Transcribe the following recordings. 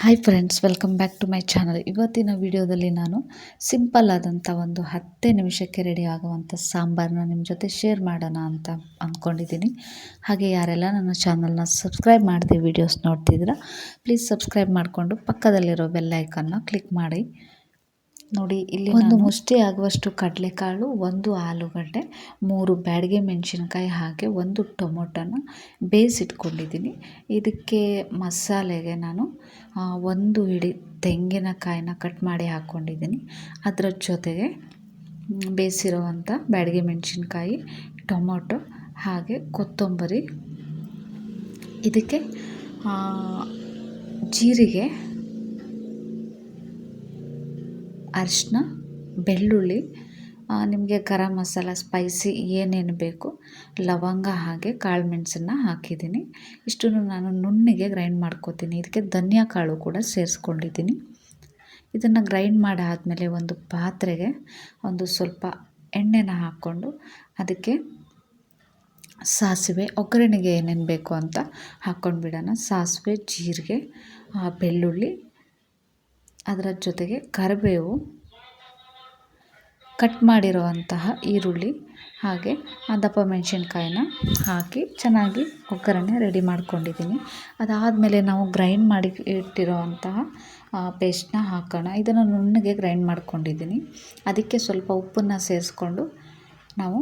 Hi friends welcome back to my channel ಇವತ್ತಿನ ವಿಡಿಯೋದಲ್ಲಿ ನಾನು ಸಿಂಪಲ್ ಆದಂಥ ಒಂದು ಹತ್ತೇ ನಿಮಿಷಕ್ಕೆ ರೆಡಿ ಆಗುವಂಥ ಸಾಂಬಾರನ್ನ ನಿಮ್ಮ ಜೊತೆ ಶೇರ್ ಮಾಡೋಣ ಅಂತ ಅಂದ್ಕೊಂಡಿದ್ದೀನಿ ಹಾಗೆ ಯಾರೆಲ್ಲ ನನ್ನ ಚಾನಲ್ನ ಸಬ್ಸ್ಕ್ರೈಬ್ ಮಾಡದೆ ವೀಡಿಯೋಸ್ ನೋಡ್ತಿದ್ದೀರಾ ಪ್ಲೀಸ್ ಸಬ್ಸ್ಕ್ರೈಬ್ ಮಾಡಿಕೊಂಡು ಪಕ್ಕದಲ್ಲಿರೋ ಬೆಲ್ಲೈಕನ್ನ ಕ್ಲಿಕ್ ಮಾಡಿ. ನೋಡಿ ಇಲ್ಲಿ ಒಂದು ಮುಷ್ಟಿ ಆಗುವಷ್ಟು ಕಡಲೆಕಾಳು ಒಂದು ಆಲೂಗಡ್ಡೆ ಮೂರು ಬ್ಯಾಡಗೆ ಮೆಣಸಿನ್ಕಾಯಿ ಹಾಗೆ ಒಂದು ಟೊಮೊಟೊನ ಬೇಯಿಸಿಟ್ಕೊಂಡಿದ್ದೀನಿ. ಇದಕ್ಕೆ ಮಸಾಲೆಗೆ ನಾನು ಒಂದು ಹಿಡಿ ತೆಂಗಿನಕಾಯಿನ ಕಟ್ ಮಾಡಿ ಹಾಕ್ಕೊಂಡಿದ್ದೀನಿ. ಅದರ ಜೊತೆಗೆ ಬೇಯಿಸಿರುವಂಥ ಬ್ಯಾಡಗೆ ಮೆಣಸಿನ್ಕಾಯಿ ಟೊಮೊಟೊ ಹಾಗೆ ಕೊತ್ತಂಬರಿ. ಇದಕ್ಕೆ ಜೀರಿಗೆ ಅರಿಶಿನ ಬೆಳ್ಳುಳ್ಳಿ ನಿಮಗೆ ಗರಂ ಮಸಾಲ ಸ್ಪೈಸಿ ಏನೇನು ಬೇಕು, ಲವಂಗ ಹಾಗೆ ಕಾಳು ಮೆಣಸನ್ನು ಹಾಕಿದ್ದೀನಿ. ಇಷ್ಟನ್ನು ನಾನು ನುಣ್ಣಿಗೆ ಗ್ರೈಂಡ್ ಮಾಡ್ಕೋತೀನಿ. ಇದಕ್ಕೆ ಧನಿಯಾ ಕಾಳು ಕೂಡ ಸೇರಿಸ್ಕೊಂಡಿದ್ದೀನಿ. ಇದನ್ನು ಗ್ರೈಂಡ್ ಮಾಡಾದಮೇಲೆ ಒಂದು ಪಾತ್ರೆಗೆ ಒಂದು ಸ್ವಲ್ಪ ಎಣ್ಣೆನ ಹಾಕ್ಕೊಂಡು ಅದಕ್ಕೆ ಸಾಸಿವೆ, ಒಗ್ಗರಣೆಗೆ ಏನೇನು ಬೇಕು ಅಂತ ಹಾಕ್ಕೊಂಡು ಬಿಡೋಣ. ಸಾಸಿವೆ, ಜೀರಿಗೆ ಬೆಳ್ಳುಳ್ಳಿ ಅದರ ಜೊತೆಗೆ ಕರಿಬೇವು ಕಟ್ ಮಾಡಿರುವಂತಹ ಈರುಳ್ಳಿ ಹಾಗೆ ಆ ದಪ್ಪ ಮೆಣಸಿನ್ಕಾಯಿನ ಹಾಕಿ ಚೆನ್ನಾಗಿ ಒಗ್ಗರಣೆ ರೆಡಿ ಮಾಡ್ಕೊಂಡಿದ್ದೀನಿ. ಅದಾದಮೇಲೆ ನಾವು ಗ್ರೈಂಡ್ ಮಾಡಿ ಇಟ್ಟಿರುವಂತಹ ಪೇಸ್ಟ್ನ ಹಾಕೋಣ. ಇದನ್ನು ನುಣ್ಣಗೆ ಗ್ರೈಂಡ್ ಮಾಡ್ಕೊಂಡಿದ್ದೀನಿ. ಅದಕ್ಕೆ ಸ್ವಲ್ಪ ಉಪ್ಪನ್ನು ಸೇರಿಸ್ಕೊಂಡು ನಾವು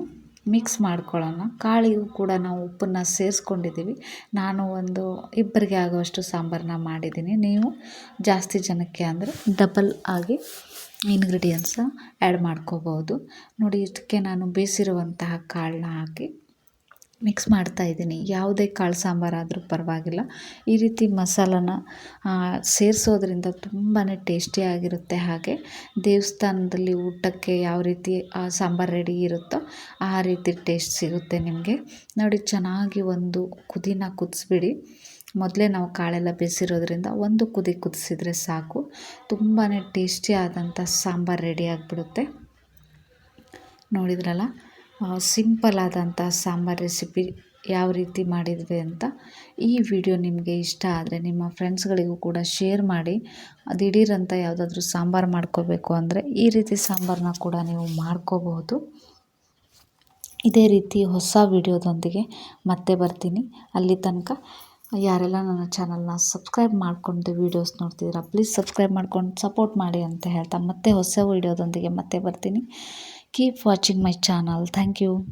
ಮಿಕ್ಸ್ ಮಾಡ್ಕೊಳ್ಳೋಣ. ಕಾಳಿಗೂ ಕೂಡ ನಾವು ಉಪ್ಪನ್ನು ಸೇರಿಸ್ಕೊಂಡಿದ್ದೀವಿ. ನಾನು ಒಂದು ಇಬ್ಬರಿಗೆ ಆಗುವಷ್ಟು ಸಾಂಬಾರನ್ನ ಮಾಡಿದ್ದೀನಿ. ನೀವು ಜಾಸ್ತಿ ಜನಕ್ಕೆ ಅಂದರೆ ಡಬಲ್ ಆಗಿ ಇನ್ಗ್ರೀಡಿಯೆಂಟ್ಸ ಆ್ಯಡ್ ಮಾಡ್ಕೋಬೋದು. ನೋಡಿ, ಇದಕ್ಕೆ ನಾನು ಬೇಯಿಸಿರುವಂತಹ ಕಾಳನ್ನ ಹಾಕಿ ಮಿಕ್ಸ್ ಮಾಡ್ತಾ ಇದ್ದೀನಿ. ಯಾವುದೇ ಕಾಳು ಸಾಂಬಾರಾದರೂ ಪರವಾಗಿಲ್ಲ. ಈ ರೀತಿ ಮಸಾಲನ ಸೇರಿಸೋದ್ರಿಂದ ತುಂಬಾ ಟೇಸ್ಟಿಯಾಗಿರುತ್ತೆ ಹಾಗೆ. ದೇವಸ್ಥಾನದಲ್ಲಿ ಊಟಕ್ಕೆ ಯಾವ ರೀತಿ ಸಾಂಬಾರು ರೆಡಿ ಇರುತ್ತೋ ಆ ರೀತಿ ಟೇಸ್ಟ್ ಸಿಗುತ್ತೆ ನಿಮಗೆ. ನೋಡಿ, ಚೆನ್ನಾಗಿ ಒಂದು ಕುದಿನ ಕುದಿಸ್ಬಿಡಿ. ಮೊದಲೇ ನಾವು ಕಾಳೆಲ್ಲ ಬೇಯಿಸಿರೋದ್ರಿಂದ ಒಂದು ಕುದಿ ಕುದಿಸಿದರೆ ಸಾಕು. ತುಂಬಾ ಟೇಸ್ಟಿ ಆದಂಥ ಸಾಂಬಾರು ರೆಡಿ ಆಗಿಬಿಡುತ್ತೆ. ನೋಡಿದ್ರಲ್ಲ? ಸಿಂಪಲ್ ಆದಂಥ ಸಾಂಬಾರು ರೆಸಿಪಿ ಯಾವ ರೀತಿ ಮಾಡಿದ್ವಿ ಅಂತ ಈ ವಿಡಿಯೋ ನಿಮಗೆ ಇಷ್ಟ ಆದರೆ ನಿಮ್ಮ ಫ್ರೆಂಡ್ಸ್ಗಳಿಗೂ ಕೂಡ ಶೇರ್ ಮಾಡಿ. ದಿಢೀರಂತ ಯಾವುದಾದ್ರೂ ಸಾಂಬಾರು ಮಾಡ್ಕೋಬೇಕು ಅಂದರೆ ಈ ರೀತಿ ಸಾಂಬಾರನ್ನ ಕೂಡ ನೀವು ಮಾಡ್ಕೋಬಹುದು. ಇದೇ ರೀತಿ ಹೊಸ ವಿಡಿಯೋದೊಂದಿಗೆ ಮತ್ತೆ ಬರ್ತೀನಿ. ಅಲ್ಲಿ ತನಕ ಯಾರೆಲ್ಲ ನನ್ನ ಚಾನಲ್ನ ಸಬ್ಸ್ಕ್ರೈಬ್ ಮಾಡ್ಕೊಂಡು ವೀಡಿಯೋಸ್ ನೋಡ್ತಿದ್ದೀರಾ ಪ್ಲೀಸ್ ಸಬ್ಸ್ಕ್ರೈಬ್ ಮಾಡ್ಕೊಂಡು ಸಪೋರ್ಟ್ ಮಾಡಿ ಅಂತ ಹೇಳ್ತಾ ಮತ್ತೆ ಹೊಸ ವೀಡಿಯೋದೊಂದಿಗೆ ಮತ್ತೆ ಬರ್ತೀನಿ. Keep watching my channel. Thank you.